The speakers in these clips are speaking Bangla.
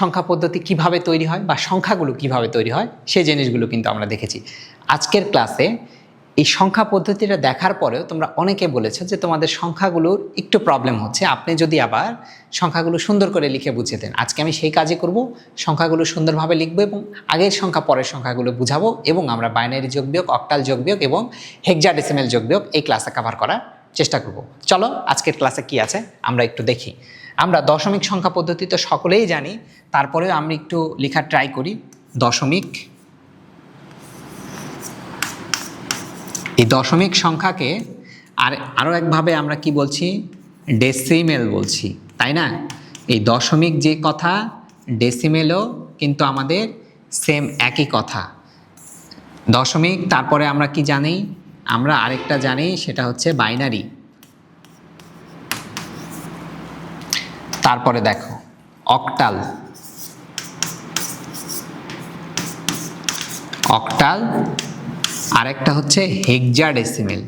সংখ্যা পদ্ধতি কীভাবে তৈরি হয় বা সংখ্যাগুলো কীভাবে তৈরি হয়, সেই জিনিসগুলো কিন্তু আমরা দেখেছি। আজকের ক্লাসে এই সংখ্যা পদ্ধতিটা দেখার পরেও তোমরা অনেকে বলেছ যে তোমাদের সংখ্যাগুলোর একটু প্রবলেম হচ্ছে। আপনি যদি আবার সংখ্যাগুলো সুন্দর করে লিখে বুঝিয়ে দেন, আজকে আমি সেই কাজই করব, সংখ্যাগুলো সুন্দরভাবে লিখব এবং আগের সংখ্যা, পরের সংখ্যাগুলো বুঝাবো এবং আমরা বাইনারি যোগ বিয়োগ অক্টাল যোগ বিয়োগ এবং হেক্সাডেসিমেল যোগ বিয়োগ এই ক্লাসে কভার করার চেষ্টা করব। চলো আজকের ক্লাসে কি আছে, আমরা একটু দেখি। আমরা দশমিক সংখ্যা পদ্ধতি তো সকলেই জানি, তারপরেও আমরা একটু লেখার ট্রাই করি। দশমিক, এই দশমিক সংখ্যাকে আর আরও একভাবে আমরা কি বলছি? ডেসিমেল বলছি, তাই না? এই দশমিক যে কথা ডেসিমেলও কিন্তু আমাদের সেম একই কথা। দশমিক, তারপরে আমরা কি জানি? আমরা আরেকটা জানি, সেটা হচ্ছে বাইনারি তারপরে দেখো, অকটাল। অক্টাল, আরেকটা হচ্ছে হেক্সা ডেসিমেল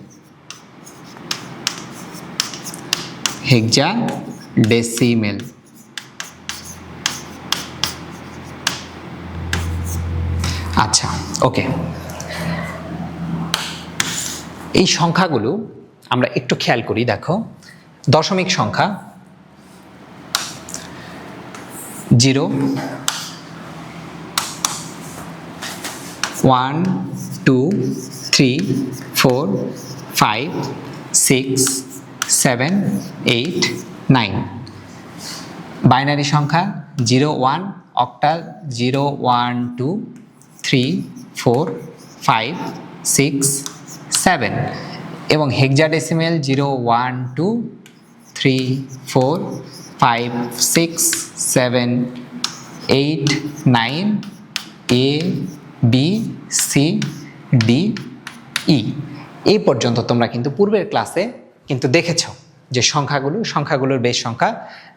হেক্সা ডেসিমেল আচ্ছা ওকে। এই সংখ্যাগুলো আমরা একটু খেয়াল করি, দেখো। দশমিক সংখ্যা zero. One, two, three, four, five, six, seven, eight, nine. Binary সংখ্যা zero one, octal zero one, two, three, four, five, six, seven. এবং hexadecimal zero one, two, three, four five six seven eight nine A B C D E এই পর্যন্ত তোমরা কিন্তু পূর্বের ক্লাসে কিন্তু দেখেছ যে সংখ্যাগুলো, সংখ্যাগুলোর বেশ সংখ্যা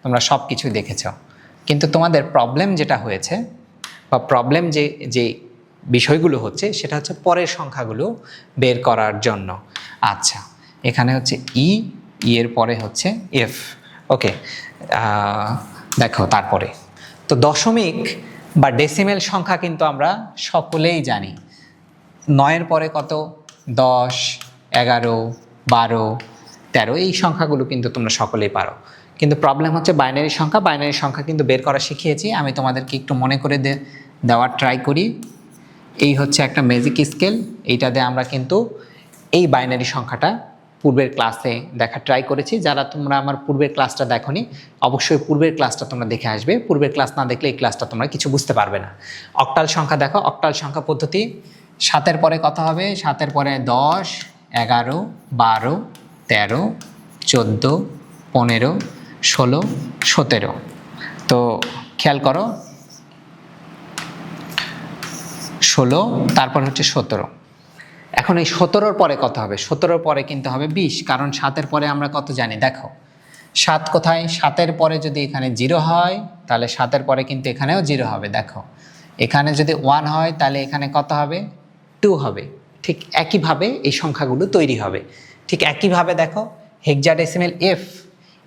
তোমরা সব কিছুই দেখেছ। কিন্তু তোমাদের প্রবলেম যেটা হয়েছে বা প্রবলেম যে যে বিষয়গুলো হচ্ছে সেটা হচ্ছে পরের সংখ্যাগুলো বের করার জন্য। আচ্ছা এখানে হচ্ছে ই ই এর পরে হচ্ছে এফ ওকে দেখো তারপরে। তো দশমিক বা ডেসিমেল সংখ্যা কিন্তু আমরা সকলেই জানি। নয়ের পরে কত? দশ, এগারো, বারো, তেরো, এই সংখ্যাগুলো কিন্তু তোমরা সকলেই পারো। কিন্তু প্রবলেম হচ্ছে বাইনারি সংখ্যা। বাইনারি সংখ্যা কিন্তু বের করা শিখিয়েছি। আমি তোমাদেরকে একটু মনে করে দেওয়ার ট্রাই করি। এই হচ্ছে একটা ম্যাজিক স্কেল এইটা দিয়ে আমরা কিন্তু এই বাইনারি সংখ্যাটা পূর্বের ক্লাসে দেখা ট্রাই করেছি। যারা তোমরা আমার পূর্বের ক্লাসটা দেখোনি, অবশ্যই পূর্বের ক্লাসটা তোমরা দেখে আসবে। পূর্বের ক্লাস না দেখলে এই ক্লাসটা তোমরা কিছু বুঝতে পারবে না। অক্টাল সংখ্যা দেখো অক্টাল সংখ্যা পদ্ধতি। সাতের পরে কথা হবে? সাতের পরে দশ, এগারো, বারো, তেরো, চোদ্দ, পনেরো, ষোলো, সতেরো। তো খেয়াল করো, ষোলো, তারপর হচ্ছে সতেরো। এখন এই সতেরোর পরে কত হবে? সতেরোর পরে কিন্তু হবে বিশ, কারণ সাতের পরে আমরা কত জানি? দেখো, সাত কোথায়? সাতের পরে যদি এখানে জিরো হয়, তাহলে সাতের পরে কিন্তু এখানেও জিরো হবে, দেখো। এখানে যদি ওয়ান হয়, তাহলে এখানে কত হবে? টু হবে। ঠিক একইভাবে এই সংখ্যাগুলো তৈরি হবে। ঠিক একইভাবে দেখো হেক্সাডেসিমেল এফ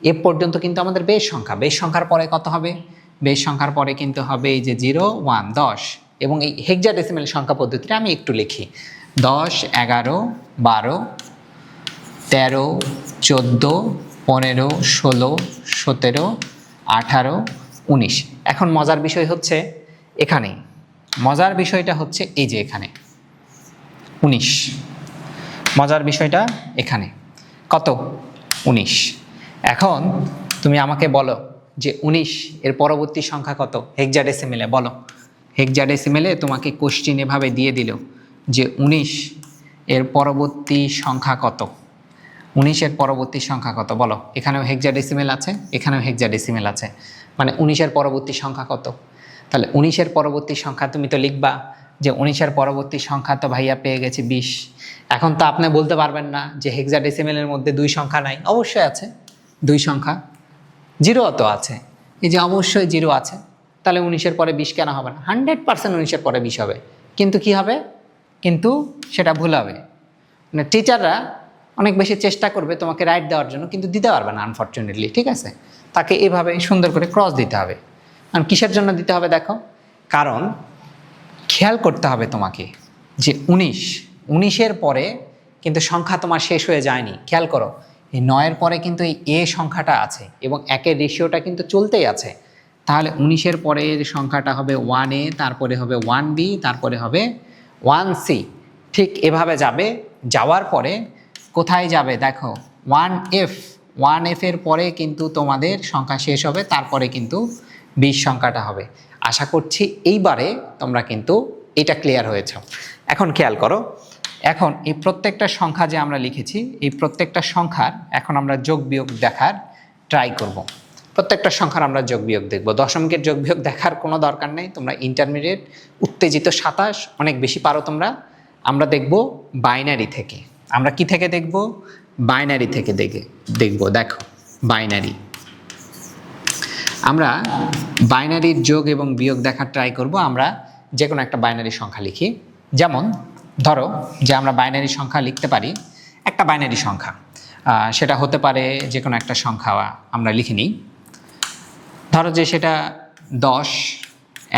এফ পর্যন্ত কিন্তু আমাদের বেশ সংখ্যা। বেশ সংখ্যার পরে কত হবে? বেশ সংখ্যার পরে কিন্তু হবে এই যে জিরো, ওয়ান, দশ। এবং এই হেক্সাডেসিমেল সংখ্যা পদ্ধতিটা আমি একটু লিখি। দশ, এগারো, বারো, তেরো, চোদ্দ, পনেরো, ষোলো, সতেরো, আঠারো, উনিশ। এখন মজার বিষয় হচ্ছে এখানে। মজার বিষয়টা হচ্ছে এই যে এখানে। উনিশ। মজার বিষয়টা এখানে। কত? উনিশ। এখন তুমি আমাকে বলো যে উনিশ এর পরবর্তী সংখ্যা কত? হেক্সাডেসিমেলে বলো। হেক্সাডেসিমেলে তোমাকে কোশ্চিন এভাবে দিয়ে দিল। যে উনিশ এর পরবর্তী সংখ্যা কত? উনিশের পরবর্তী সংখ্যা কত? বলো, এখানেও হেক্সাডেসিমেল আছে, এখানেও হেক্সাডেসিমেল আছে। মানে উনিশের পরবর্তী সংখ্যা কত? তাহলে উনিশের পরবর্তী সংখ্যা তুমি তো লিখবা যে উনিশের পরবর্তী সংখ্যা তো ভাইয়া পেয়ে গেছি বিশ। এখন তো আপনি বলতে পারবেন না যে হেক্সাডেসিমেলের মধ্যে দুই সংখ্যা নাই। অবশ্যই আছে, দুই সংখ্যা। জিরো তো আছে। এই যে অবশ্যই জিরো আছে, তাহলে উনিশের পরে বিশ কেন হবে না? হান্ড্রেড পার্সেন্ট উনিশের পরে বিশ হবে। কিন্তু কি হবে? কিন্তু সেটা ভুল হবে। মানে টিচাররা অনেক বেশি চেষ্টা করবে তোমাকে রাইট দেওয়ার জন্য, কিন্তু দিতে পারবে না আনফর্চুনেটলি ঠিক আছে? তাকে এভাবে সুন্দর করে ক্রস দিতে হবে। আর কিসের জন্য দিতে হবে দেখো? কারণ খেয়াল করতে হবে তোমাকে যে উনিশ, উনিশের পরে কিন্তু সংখ্যা তোমার শেষ হয়ে যায়নি। খেয়াল করো, এই নয়ের পরে কিন্তু এই এ সংখ্যাটা আছে এবং একের রেশিওটা কিন্তু চলতেই আছে। তাহলে উনিশের পরের সংখ্যাটা হবে ওয়ান এ তারপরে হবে ওয়ান বি তারপরে হবে ওয়ান সি ঠিক এভাবে যাবে। যাওয়ার পরে কোথায় যাবে? দেখো ওয়ান এফ ওয়ান এফের পরে কিন্তু তোমাদের সংখ্যা শেষ হবে, তারপরে কিন্তু বিশ সংখ্যাটা হবে। আশা করছি এইবারে তোমরা কিন্তু এটা ক্লিয়ার হয়েছ। এখন খেয়াল করো, এখন এই প্রত্যেকটা সংখ্যা যে আমরা লিখেছি, এই প্রত্যেকটা সংখ্যার এখন আমরা যোগ বিয়োগ দেখার ট্রাই করব। প্রত্যেকটা সংখ্যার আমরা যোগ বিয়োগ দেখব। দশমিকের যোগ বিয়োগ দেখার কোনো দরকার নেই, তোমরা ইন্টারমিডিয়েট উত্তেজিত সাতাশ, অনেক বেশি পারো তোমরা। আমরা দেখব বাইনারি থেকে। আমরা কি থেকে দেখব? বাইনারি থেকে দেখে, দেখব, দেখো বাইনারি আমরা বাইনারির যোগ এবং বিয়োগ দেখার ট্রাই করব। আমরা যে কোনো একটা বাইনারি সংখ্যা লিখি। যেমন, ধরো যে আমরা বাইনারি সংখ্যা লিখতে পারি, একটা বাইনারি সংখ্যা। সেটা হতে পারে যে কোনো একটা সংখ্যা আমরা লিখে নিই। ধরো যে সেটা দশ,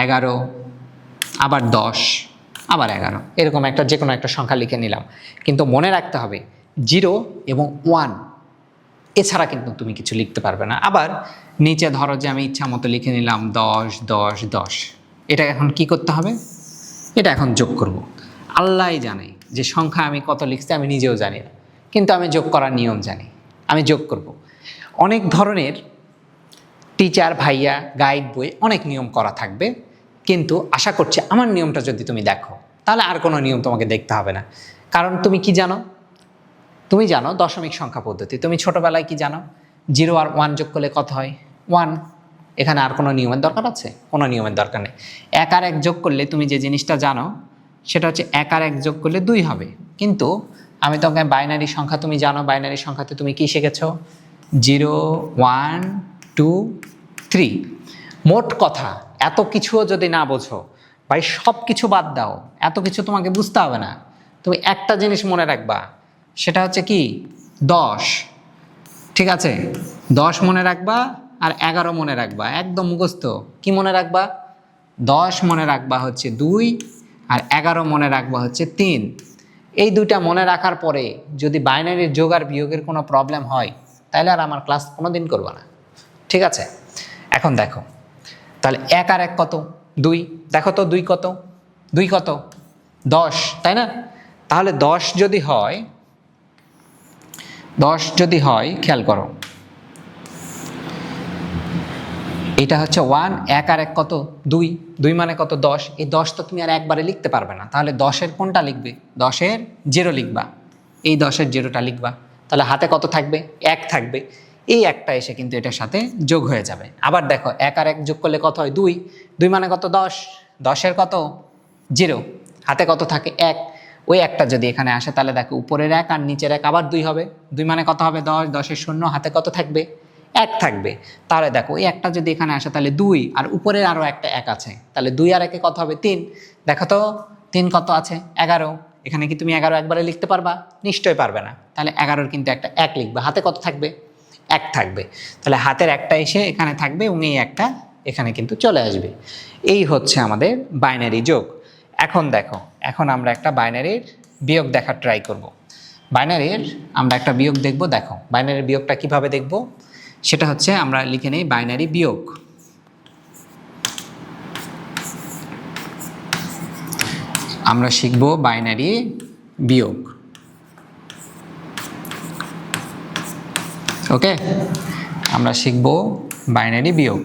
এগারো, আবার দশ, আবার এগারো, এরকম একটা যে কোনো একটা সংখ্যা লিখে নিলাম কিন্তু মনে রাখতে হবে, জিরো এবং ওয়ান, এছাড়া কিন্তু তুমি কিছু লিখতে পারবে না আবার নিচে ধরো যে আমি ইচ্ছা মতো লিখে নিলাম দশ দশ দশ, এটা এখন কি করতে হবে এটা এখন যোগ করব। আল্লাহই জানে যে সংখ্যা আমি কত লিখছি, আমি নিজেও জানি না কিন্তু আমি যোগ করার নিয়ম জানি, আমি যোগ করব। অনেক ধরনের টিচার ভাইয়া গাইড বই, অনেক নিয়ম করা থাকবে। কিন্তু আশা করছি আমার নিয়মটা যদি তুমি দেখো, তাহলে আর কোনো নিয়ম তোমাকে দেখতে হবে না। কারণ তুমি কি জানো? তুমি জানো দশমিক সংখ্যা পদ্ধতি। তুমি ছোটোবেলায় কি জানো? জিরো আর ওয়ান যোগ করলে কত হয়? ওয়ান এখানে আর কোনো নিয়মের দরকার আছে? কোনো নিয়মের দরকার নেই। এক আর এক যোগ করলে তুমি যে জিনিসটা জানো, সেটা হচ্ছে এক আর এক যোগ করলে দুই হবে। কিন্তু আমি তোমাকে বাইনারি সংখ্যা, তুমি জানো বাইনারি সংখ্যাতে তুমি কি শিখেছো? জিরো ওয়ান টু থ্রি মোট কথা, এত কিছুও যদি না বোঝো, ভাই সব কিছু বাদ দাও, এত কিছু তোমাকে বুঝতে হবে না। তুমি একটা জিনিস মনে রাখবা, সেটা হচ্ছে কি? দশ। ঠিক আছে? দশ মনে রাখবা আর এগারো মনে রাখবা, একদম মুখস্থ। কি মনে রাখবা? দশ মনে রাখবা হচ্ছে দুই আর এগারো মনে রাখবা হচ্ছে তিন। এই দুইটা মনে রাখার পরে যদি বাইনারির যোগ আর বিয়োগের কোনো প্রবলেম হয়, তাহলে আর আমার ক্লাস কোনো দিন করব না। ঠিক আছে? এখন দেখো, তাহলে এক আর এক কত? দুই। দেখো তো দুই কত? দুই কত? দশ, তাই না? তাহলে দশ যদি হয়, দশ যদি হয়, খেয়াল করো, এটা হচ্ছে ওয়ান এক আর এক কত? দুই। দুই মানে কত? দশ। এই দশ তো তুমি আর একবারে লিখতে পারবে না। তাহলে দশের কোনটা লিখবে? দশের জিরো লিখবা। এই দশের জিরোটা লিখবা। তাহলে হাতে কত থাকবে? এক থাকবে। এই একটা এসে কিন্তু এটার সাথে যোগ হয়ে যাবে। আবার দেখো, এক আর এক যোগ করলে কত হয়? দুই। দুই মানে কত? দশ। দশের কত? জিরো। হাতে কত থাকে? এক। ওই একটা যদি এখানে আসে, তাহলে দেখো, উপরের এক আর নিচের এক আবার দুই হবে। দুই মানে কত হবে? দশ। দশের শূন্য, হাতে কত থাকবে? এক থাকবে। তাহলে দেখো এই একটা যদি এখানে আসে, তাহলে দুই। আর উপরের আরও একটা এক আছে। তাহলে দুই আর একে কত হবে? তিন। দেখো তো, তিন কত আছে? এগারো। এখানে কি তুমি এগারো একবারে লিখতে পারবা? নিশ্চয়ই পারবে না। তাহলে এগারোর কিন্তু একটা এক লিখবে। হাতে কত থাকবে? এক থাকবে। তাহলে হাতের একটা এসে এখানে থাকবে এবং এই একটা এখানে কিন্তু চলে আসবে। এই হচ্ছে আমাদের বাইনারি যোগ। এখন দেখো, এখন আমরা একটা বাইনারির বিয়োগ দেখার ট্রাই করব। বাইনারির আমরা একটা বিয়োগ দেখব, দেখো, বাইনারির বিয়োগটা কীভাবে দেখব? সেটা হচ্ছে আমরা লিখে নেই বাইনারি বিয়োগ। আমরা শিখব বাইনারি বিয়োগ। ওকে আমরা শিখব বাইনারি বিয়োগ।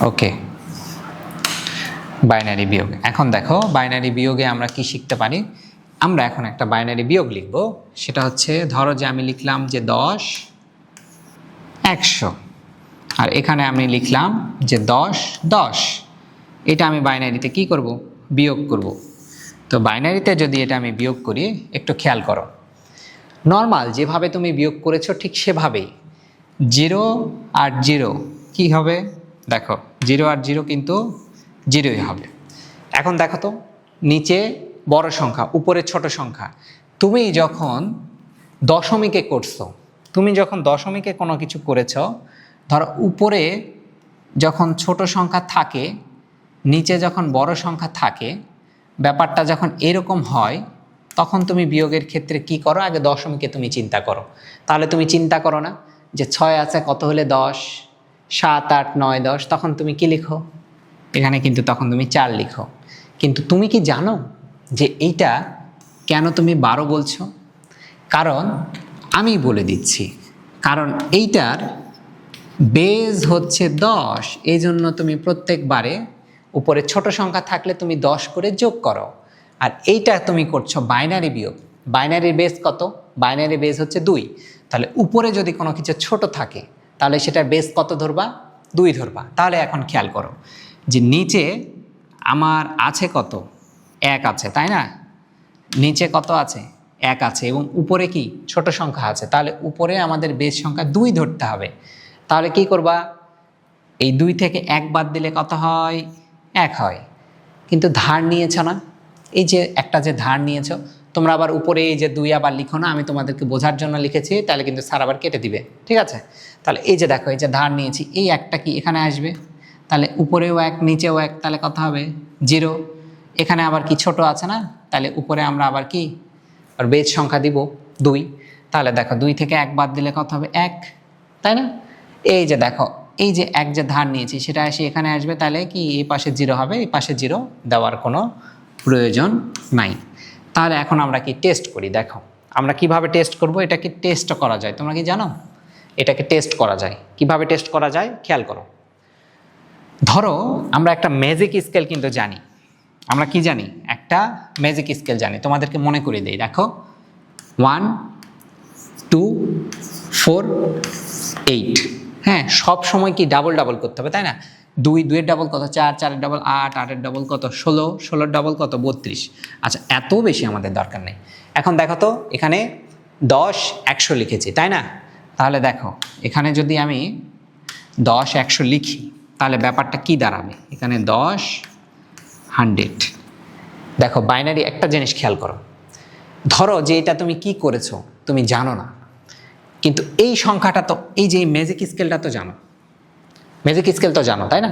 ওকে বাইনারি বিয়োগ। এখন দেখো বাইনারি বিয়োগে আমরা কি শিখতে পারি? আমরা এখন একটা বাইনারি বিয়োগ লিখব। সেটা হচ্ছে, ধরো যে আমি লিখলাম যে দশ, একশো। আর এখানে আমি লিখলাম যে দশ দশ। এটা আমি বাইনারিতে কি করব? বিয়োগ করব। তো বাইনারিতে যদি এটা আমি বিয়োগ করি, একটু খেয়াল করো। নর্মাল যেভাবে তুমি বিয়োগ করেছ ঠিক সেভাবেই। জিরো আর জিরো কি হবে? দেখো জিরো আর জিরো কিন্তু জিরোই হবে। এখন দেখো তো, নিচে বড় সংখ্যা, উপরে ছোট সংখ্যা। তুমি যখন দশমিকে করছ, তুমি যখন দশমিকে কোনো কিছু করেছ, ধরো উপরে যখন ছোট সংখ্যা থাকে, নিচে যখন বড় সংখ্যা থাকে, ব্যাপারটা যখন এরকম হয় তখন তুমি বিয়োগের ক্ষেত্রে কি করো? আগে দশমিকে তুমি চিন্তা করো। তাহলে তুমি চিন্তা করো না যে ছয় আছে, কত হলে দশ? সাত, আট, নয়, দশ, তখন তুমি কি লিখো? এখানে কিন্তু তখন তুমি চার লিখো। কিন্তু তুমি কি জানো যে এইটা কেন তুমি বারো বলছো? কারণ আমি বলে দিচ্ছি। কারণ এইটার বেজ হচ্ছে দশ। এই জন্য তুমি প্রত্যেকবারে উপরে ছোট সংখ্যা থাকলে তুমি দশ করে যোগ করো। আর এইটা তুমি করছ বাইনারি বিয়োগ। বাইনারি বেস কত? বাইনারি বেস হচ্ছে দুই। তাহলে উপরে যদি কোনো কিছু ছোট থাকে, তাহলে সেটার বেস কত ধরবা? দুই ধরবা। তাহলে এখন খেয়াল করো যে নিচে আমার আছে কত? এক আছে, তাই না? নিচে কত আছে? এক আছে। এবং উপরে কি? ছোট সংখ্যা আছে। তাহলে উপরে আমাদের বেস সংখ্যা দুই ধরতে হবে। তাহলে কি করবা? এই দুই থেকে এক বাদ দিলে কত হয়? এক হয়। কিন্তু ধার নিয়েছ না? এই যে একটা যে ধার নিয়েছ, তোমরা আবার উপরে এই যে দুই আবার লিখো না, আমি তোমাদেরকে বোঝার জন্য লিখেছি, তাহলে কিন্তু স্যার আবার কেটে দিবে, ঠিক আছে? তাহলে এই যে দেখো, এই যে ধার নিয়েছি, এই একটা কি এখানে আসবে? তাহলে উপরেও এক, নিচেও এক, তাহলে কথা হবে? জিরো। এখানে আবার কি ছোট আছে না? তাহলে উপরে আমরা আবার কি? আর বেজ সংখ্যা দিব দুই। তাহলে দেখো, দুই থেকে এক বাদ দিলে কত হবে? এক, তাই না? এই যে দেখো, এই যে এক যে ধার নিয়েছি, সেটা এসে এখানে আসবে, তাহলে কি এই পাশে জিরো হবে? এই পাশে জিরো দেওয়ার কোনো প্রয়োজন নাই। তাহলে এখন আমরা কি টেস্ট করি? দেখো, আমরা কীভাবে টেস্ট করব? এটাকে টেস্ট করা যায়? তোমরা কি জানো? এটাকে টেস্ট করা যায়। কীভাবে টেস্ট করা যায়? খেয়াল করো। ধরো, আমরা একটা ম্যাজিক স্কেল কিন্তু জানি। আমরা কি জানি? একটা ম্যাজিক স্কেল জানি। তোমাদেরকে মনে করে দিই। দেখো ওয়ান টু ফোর এইট হ্যাঁ সব সময় কি ডাবল ডাবল করতে হবে, তাই না? দুই, দুইয়ের ডাবল কত? চার, চারের ডাবল আট, আটের ডাবল কত? ষোলো, ষোলোর ডাবল কত? বত্রিশ। আচ্ছা এত বেশি আমাদের দরকার নেই। এখন দেখো তো, এখানে দশ, একশো লিখেছি, তাই না? তাহলে দেখো, এখানে যদি আমি দশ, একশো লিখি, তাহলে ব্যাপারটা কি দাঁড়াবে? এখানে দশ, হান্ড্রেড। দেখো, বাইনারি একটা জিনিস খেয়াল করো। ধরো যে এটা তুমি কি করেছ, তুমি জানো না। কিন্তু এই সংখ্যাটা তো, এই যে ম্যাজিক স্কেলটা তো জানো। ম্যাজিক স্কেল তো জানো, তাই না?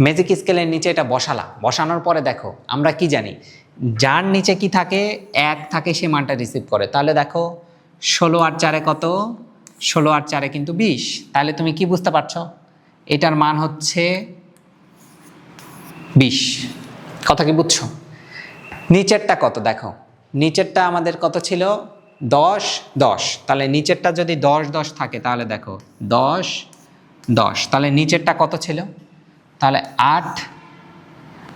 ম্যাজিক স্কেলের নিচে এটা বসালা। বসানোর পরে দেখো, আমরা কি জানি? যার নিচে কি থাকে, এক থাকে, সে মানটা রিসিভ করে। তাহলে দেখো, ষোলো আর চারে কত? ষোলো আর চারে কিন্তু বিশ। তাহলে তুমি কি বুঝতে পারছ? এটার মান হচ্ছে বিশ। কথা কি বুঝছ? নিচেরটা কত দেখো? নিচেরটা আমাদের কত ছিল? দশ দশ। তাহলে নিচেরটা যদি দশ দশ থাকে, তাহলে দেখো, দশ দশ। তাহলে নিচেরটা কত ছিল? তাহলে আট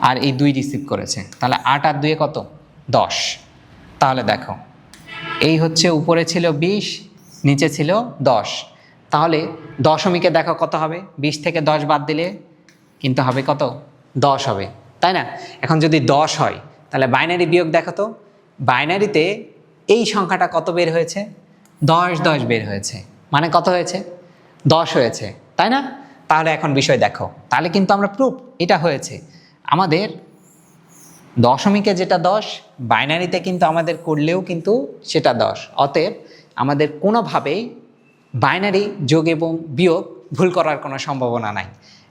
আর এই দুই রিসিভ করেছে। তাহলে আট আর দুয়ে কত? দশ। তাহলে দেখো, এই হচ্ছে উপরে ছিল বিশ, নিচে ছিল দশ। তাহলে দশমিকে দেখো কত হবে? বিশ থেকে দশ বাদ দিলে কিন্তু হবে কত? দশ হবে। তাই না? এখন যদি দশ হয়, তাহলে বাইনারি বিয়োগ দেখো তো। বাইনারিতে এই সংখ্যাটা কত বের হয়েছে? দশ দশ বের হয়েছে। মানে কত হয়েছে? দশ হয়েছে। তাই না? তাহলে এখন বিষয় দেখো। তাহলে কিন্তু আমরা প্রুফ এটা হয়েছে। আমাদের দশমিকে যেটা দশ, বাইনারিতে কিন্তু আমাদের করলেও কিন্তু সেটা দশ। অতএব আমাদের কোনোভাবেই বাইনারি যোগ এবং বিয়োগ ভুল করার কোনো সম্ভাবনা নাই।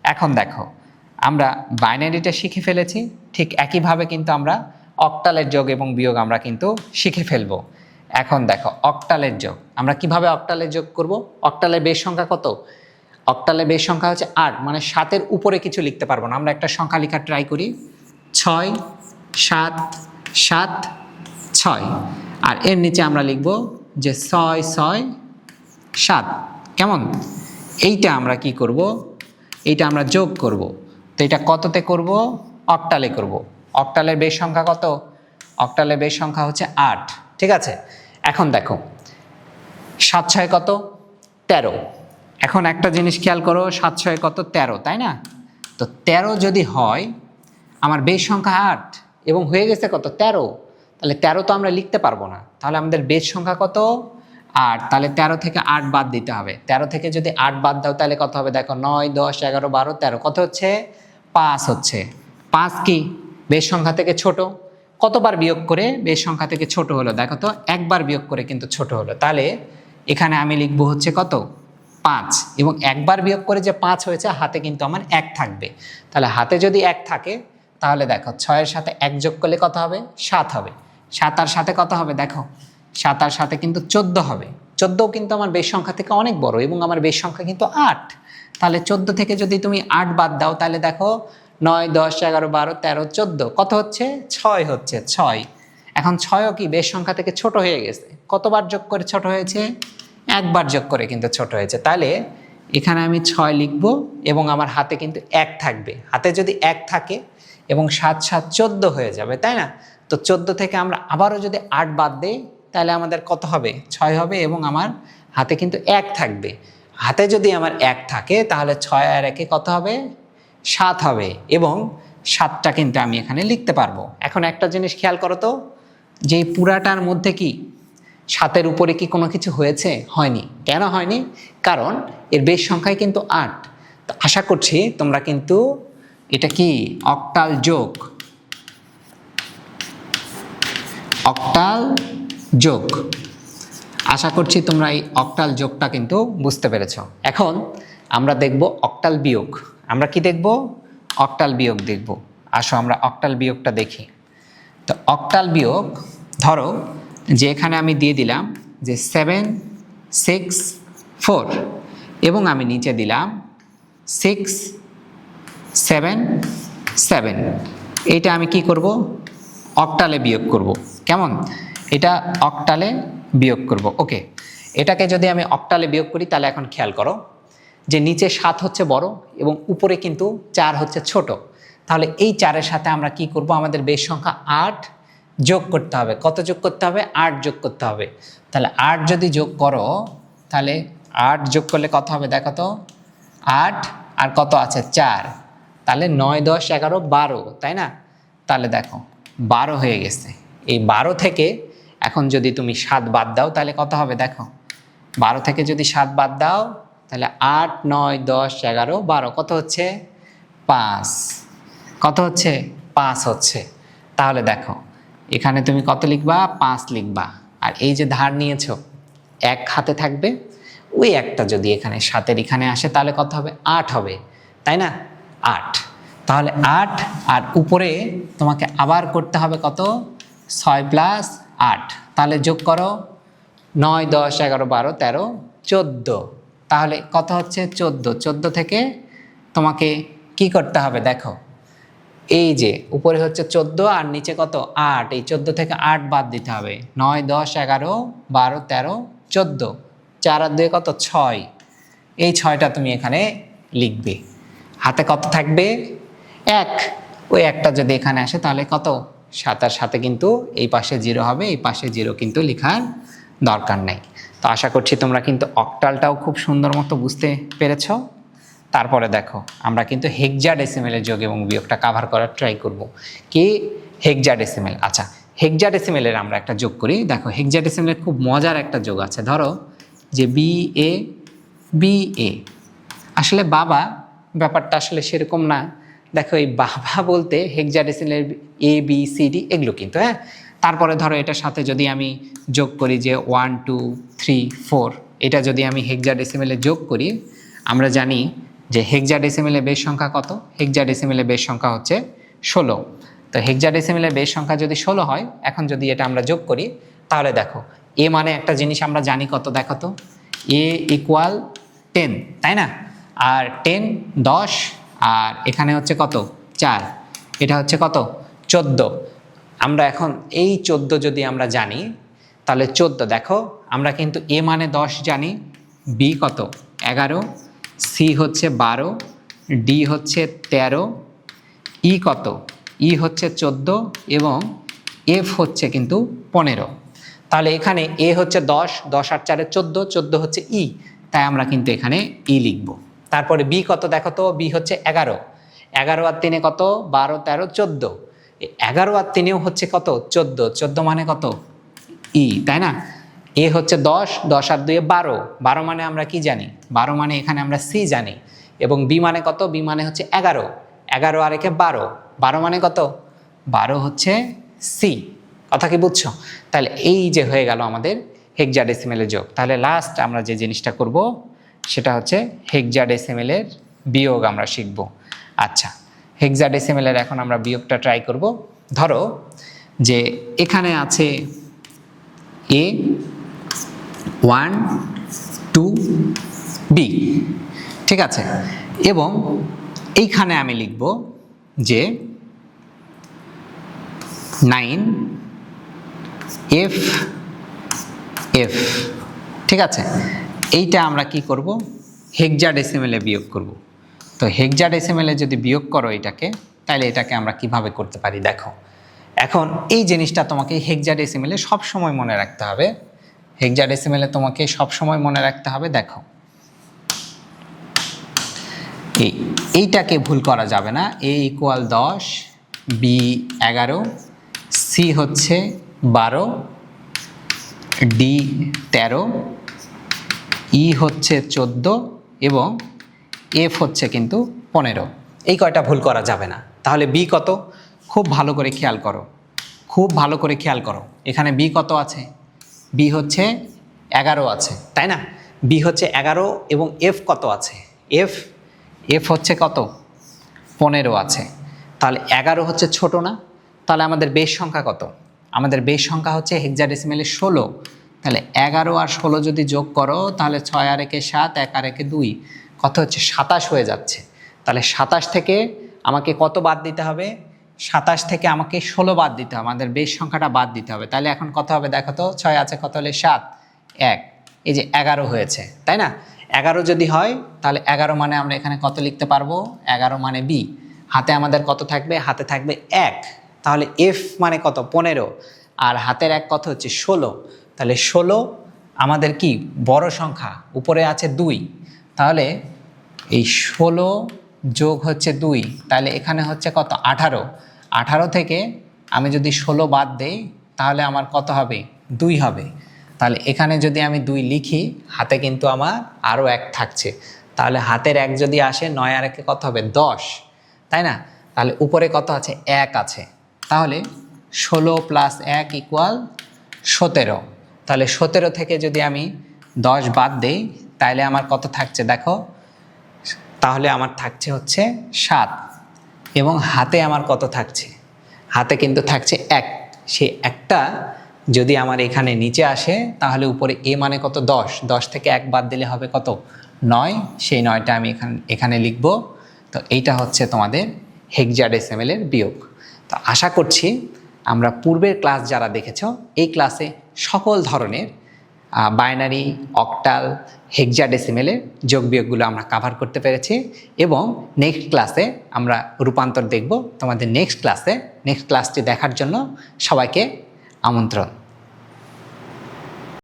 এখন দেখো, আমরা বাইনারিটা শিখে ফেলেছি, ঠিক একইভাবে কিন্তু আমরা অক্টালের যোগ এবং বিয়োগ আমরা কিন্তু শিখে ফেলব। এখন দেখো, অক্টালের যোগ, আমরা কীভাবে অক্টালের যোগ করব? অক্টালের বেশ সংখ্যা কত? অক্টালের বেশ সংখ্যা হচ্ছে আট মানে সাতের উপরে কিছু লিখতে পারব না। আমরা একটা সংখ্যা লেখার ট্রাই করি। ছয়, সাত সাত, ছয়। আর এর নিচে আমরা লিখব যে ছয় ছয়, সাত। কেমন? এইটা আমরা কি করব? এইটা আমরা যোগ করব। তো এটা কততে করব? অক্টালে করব। অক্টালের বেশ সংখ্যা কত? অক্টালের বেশ সংখ্যা হচ্ছে আট। ঠিক আছে? এখন দেখো, সাত, ছয় কত? তেরো। এখন একটা জিনিস খেয়াল করো, সাত, ছয়, কত? তেরো, তাই না? তো তেরো যদি হয়, আমার বেশ সংখ্যা আট এবং হয়ে গেছে কত? তেরো। তাহলে তেরো তো আমরা লিখতে পারব না। তাহলে আমাদের বেশ সংখ্যা কত? আট। তাহলে তেরো থেকে আট বাদ দিতে হবে। তেরো থেকে যদি আট বাদ দাও, তাহলে কত হবে? দেখো, নয়, দশ, এগারো, বারো, তেরো। কত হচ্ছে? পাঁচ হচ্ছে। পাঁচ কি? বেশ সংখ্যা থেকে ছোট। কতবার বিয়োগ করে? বেশ সংখ্যা থেকে ছোট হলো। দেখো তো, একবার বিয়োগ করে কিন্তু ছোট হলো। তাহলে এখানে আমি লিখব হচ্ছে কত? পাঁচ এবং একবার বিয়োগ করে যে পাঁচ হয়েছে, হাতে কিন্তু আমার এক থাকবে। তাহলে হাতে যদি এক থাকে, তাহলে দেখো ছয়ের সাথে এক যোগ করলে কত হবে? সাত হবে। সাত আর সাথে কত হবে? দেখো সাত আর সাথে কিন্তু চোদ্দ হবে। চোদ্দোও কিন্তু আমার বেশ সংখ্যা থেকে অনেক বড় এবং আমার বেশ সংখ্যা কিন্তু আট। তাহলে চোদ্দ থেকে যদি তুমি আট বাদ দাও, তাহলে দেখো নয়, দশ, এগারো, বারো, তেরো, চোদ্দ। কত হচ্ছে? ছয় হচ্ছে, ছয়। এখন ছয়ও কি বেশ সংখ্যা থেকে ছোট হয়ে গেছে? কতবার যোগ করে ছোট হয়েছে? একবার যোগ করে কিন্তু ছোট হয়েছে। তাহলে এখানে আমি ছয় লিখব এবং আমার হাতে কিন্তু এক থাকবে। হাতে যদি এক থাকে এবং সাত সাত, চোদ্দ হয়ে যাবে, তাই না? তো চোদ্দ থেকে আমরা আবারও যদি আট বাদ দেই, তাহলে আমাদের কত হবে? ছয় হবে এবং আমার হাতে কিন্তু এক থাকবে। হাতে যদি আমার এক থাকে, তাহলে ছয় আর একে কত হবে? সাত হবে এবং সাতটা কিন্তু আমি এখানে লিখতে পারব। এখন একটা জিনিস খেয়াল করো তো, যে পুরাটার মধ্যে কি? সাতের উপরে কি কোনো কিছু হয়েছে? হয়নি। কেন হয়নি? কারণ এর বেশ সংখ্যায় কিন্তু আট। তো আশা করছি তোমরা কিন্তু এটা কি অক্টাল যোগ? অক্টাল যোগ। আশা করছি তোমরা এই অক্টাল যোগটা কিন্তু বুঝতে পেরেছ। এখন আমরা দেখব অক্টাল বিয়োগ। আমরা কি দেখব? অক্টাল বিয়োগ দেখব। আসো আমরা অক্টাল বিয়োগটা দেখি। তো অক্টাল বিয়োগ, ধরো যে এখানে আমি দিয়ে দিলাম যে সেভেন সিক্স ফোর এবং আমি নিচে দিলাম সিক্স সেভেন সেভেন এইটা আমি কি করব? অক্টালে বিয়োগ করব। কেমন? এটা অক্টালে বিয়োগ করব। ওকে এটাকে যদি আমি অক্টালে বিয়োগ করি, তাহলে এখন খেয়াল করো যে নিচে সাত হচ্ছে বড় এবং উপরে কিন্তু চার হচ্ছে ছোট। তাহলে এই চারের সাথে আমরা কি করব? আমাদের বেশ সংখ্যা আট যোগ করতে হবে। কত যোগ করতে হবে? আট যোগ করতে হবে। তাহলে আট যদি যোগ করো, তাহলে আট যোগ করলে কত হবে দেখো তো? আট আর কত আছে? চার। তাহলে নয়, দশ, এগারো, বারো, তাই না? তাহলে দেখো, বারো হয়ে গেছে। এই বারো থেকে এখন যদি তুমি সাত বাদ দাও, তাহলে কত হবে দেখো? বারো থেকে যদি সাত বাদ দাও, তাহলে আট, নয়, দশ, এগারো, বারো, কত হচ্ছে? পাঁচ। কত হচ্ছে? পাঁচ হচ্ছে। তাহলে দেখো এখানে তুমি কত লিখবা? পাঁচ লিখবা। আর এই যে ধার নিয়েছো, এক হাতে থাকবে। ওই একটা যদি এখানে সাতের এখানে আসে, তাহলে কত হবে? আট হবে। তাই না? আট। তাহলে আট, আর উপরে তোমাকে আবার করতে হবে কত? ছয় প্লাস আট। তাহলে যোগ করো। নয়, দশ, এগারো, বারো, তেরো, চোদ্দ। তাহলে কত হচ্ছে? চোদ্দ। চোদ্দ থেকে তোমাকে কি করতে হবে? দেখো। এই যে, উপরে হচ্ছে চোদ্দ আর নিচে কত? আট। এই চোদ্দ থেকে আট বাদ দিতে হবে। নয়, দশ, এগারো, বারো, তেরো, চোদ্দ। চার আর দুয়ে কত? ছয়। এই ছয়টা তুমি এখানে লিখবে। হাতে কত থাকবে? এক। ওই একটা যদি এখানে আসে তাহলে কত? সাতার সাথে কিন্তু এই পাশে জিরো হবে। এই পাশে জিরো কিন্তু লেখার দরকার নেই। তো আশা করছি তোমরা কিন্তু অক্টালটাও খুব সুন্দর মতো বুঝতে পেরেছ। তারপরে দেখো, আমরা কিন্তু হেক্সা ডেসিমেলের যোগ এবং বিয়োগটা কাভার করার ট্রাই করব। কি? হেক্সা ডেসিমেল আচ্ছা হেক্সা ডেসিমেলের আমরা একটা যোগ করি। দেখো হেক্সা ডেসিমেলের খুব মজার একটা যোগ আছে। ধরো যে বি এ বি এ আসলে বাবা, ব্যাপারটা আসলে সেরকম না। দেখো, এই বাবা বলতে হেক্সাডেসিলের এ বি সি ডি এগুলো কিন্তু হ্যাঁ? তারপরে ধরো, এটার সাথে যদি আমি যোগ করি যে ওয়ান টু থ্রি ফোর এটা যদি আমি হেক্সাডেসিমেলে যোগ করি, আমরা জানি যে হেক্সাডেসিমেলের বেশ সংখ্যা কত? হেক্সাডেসিমেলের বেশ সংখ্যা হচ্ছে ষোলো। তো হেক্সাডেসিমেলের বেশ সংখ্যা যদি ষোলো হয়, এখন যদি এটা আমরা যোগ করি, তাহলে দেখো, এ মানে একটা জিনিস আমরা জানি কত, দেখো তো। এ ইকুয়াল টেন তাই না? আর টেন দশ, আর এখানে হচ্ছে কত? চার। এটা হচ্ছে কত? চোদ্দ। আমরা এখন এই চোদ্দ যদি আমরা জানি, তাহলে চোদ্দ, দেখো, আমরা কিন্তু এ মানে দশ জানি, বি কত? এগারো সি হচ্ছে বারো ডি হচ্ছে তেরো ই কত? ই হচ্ছে চোদ্দ এবং এফ হচ্ছে কিন্তু পনেরো। তাহলে এখানে এ হচ্ছে দশ দশ আর চারে চোদ্দ চোদ্দ হচ্ছে ই তাই আমরা কিন্তু এখানে ই লিখব। তারপরে বি কত দেখো তো? বি হচ্ছে এগারো। এগারো আর তিনে কত? বারো, তেরো, চোদ্দ। এগারো আর তিনেও হচ্ছে কত? চোদ্দ। চোদ্দ মানে কত? ই তাই না? এ হচ্ছে দশ দশ আর দুয়ে বারো। বারো মানে আমরা কি জানি? বারো মানে এখানে আমরা সি জানি। এবং বি মানে কত? বি মানে হচ্ছে এগারো। এগারো আর একে বারো। বারো মানে কত? বারো হচ্ছে সি। কথা কি বুঝছ? তাহলে এই যে হয়ে গেল আমাদের হেক্সাডেসিমেলের যোগ। তাহলে লাস্ট আমরা যে জিনিসটা করব, সেটা হচ্ছে হেক্সাডেসিমেলের বিয়োগ আমরা শিখব। আচ্ছা হেক্সাডেসিমেলের এখন আমরা বিয়োগটা ট্রাই করব। ধরো যে এখানে আছে এ ওয়ান, টু, বি। ঠিক আছে? এবং এইখানে আমি লিখব যে নাইন এফ এফ। ঠিক আছে? এইটা আমরা কি করব? হেক্সা ডেসিমেলে বিয়োগ করব। তো হেক্সা ডেসিমেলে যদি বিয়োগ করো এটাকে তাহলে এটাকে আমরা কীভাবে করতে পারি? দেখো। এখন এই জিনিসটা তোমাকে হেক্সা ডেসিমেলে সবসময় মনে রাখতে হবে। হেক্সা ডেসিমেলে তোমাকে সবসময় মনে রাখতে হবে, দেখো। এই, এইটাকে ভুল করা যাবে না। এ ইকুয়াল দশ বি এগারো সি হচ্ছে বারো ডি তেরো ই হচ্ছে চোদ্দ এবং এফ হচ্ছে কিন্তু পনেরো। এই কয়টা ভুল করা যাবে না। তাহলে বি কত? খুব ভালো করে খেয়াল করো। খুব ভালো করে খেয়াল করো। এখানে বি কত আছে? বি হচ্ছে এগারো আছে, তাই না? বি হচ্ছে এগারো এবং এফ কত আছে? এফ এফ হচ্ছে কত? পনেরো আছে। তাহলে এগারো হচ্ছে ছোট না? তাহলে আমাদের বেশ সংখ্যা কত? আমাদের বেশ সংখ্যা হচ্ছে হেক্সাডেসিমেলে ষোলো। তাহলে এগারো আর ষোলো যদি যোগ করো, তাহলে ছয় আর একে সাত, এক আর একে দুই। কত হচ্ছে? সাতাশ হয়ে যাচ্ছে। তাহলে সাতাশ থেকে আমাকে কত বাদ দিতে হবে? সাতাশ থেকে আমাকে ষোলো বাদ দিতে হবে, আমাদের বেশ সংখ্যাটা বাদ দিতে হবে। তাহলে এখন কত হবে দেখো তো? ছয় আছে, কত হলে সাত? এক। এই যে এগারো হয়েছে, তাই না? এগারো যদি হয়, তাহলে এগারো মানে আমরা এখানে কত লিখতে পারব? এগারো মানে বি। হাতে আমাদের কত থাকবে? হাতে থাকবে এক। তাহলে এফ মানে কত? পনেরো। আর হাতের এক কত হচ্ছে? ষোলো। তাহলে ষোলো আমাদের কি? বড় সংখ্যা। উপরে আছে দুই। তাহলে এই ষোলো যোগ হচ্ছে দুই, তাহলে এখানে হচ্ছে কত? আঠারো। আঠারো থেকে আমি যদি ষোলো বাদ দেই, তাহলে আমার কত হবে? দুই হবে। তাহলে এখানে যদি আমি দুই লিখি, হাতে কিন্তু আমার আরও এক থাকছে। তাহলে হাতের এক যদি আসে, নয় আর একে কত হবে? দশ। তাই না? তাহলে উপরে কত আছে? এক আছে। তাহলে ষোলো প্লাস এক ইকুয়াল সতেরো। তাহলে সতেরো থেকে যদি আমি দশ বাদ দেই, তাহলে আমার কত থাকছে? দেখো তাহলে আমার থাকছে হচ্ছে সাত। এবং হাতে আমার কত থাকছে? হাতে কিন্তু থাকছে এক। সে একটা যদি আমার এখানে নিচে আসে, তাহলে উপরে এ মানে কত? দশ। দশ থেকে এক বাদ দিলে হবে কত? নয়। সেই নয়টা আমি এখানে এখানে লিখব। তো এইটা হচ্ছে তোমাদের হেক্সাডেসিমেলের বিয়োগ। তো আশা করছি আমরা পূর্বের ক্লাস যারা দেখেছ, এই ক্লাসে সকল ধরনের বাইনারি অক্টাল হেক্সাডেসিমেলের যোগ বিয়োগগুলো আমরা কাভার করতে পেরেছি এবং নেক্সট ক্লাসে আমরা রূপান্তর দেখব তোমাদের নেক্সট ক্লাসে নেক্সট ক্লাসটি দেখার জন্য সবাইকে আমন্ত্রণ।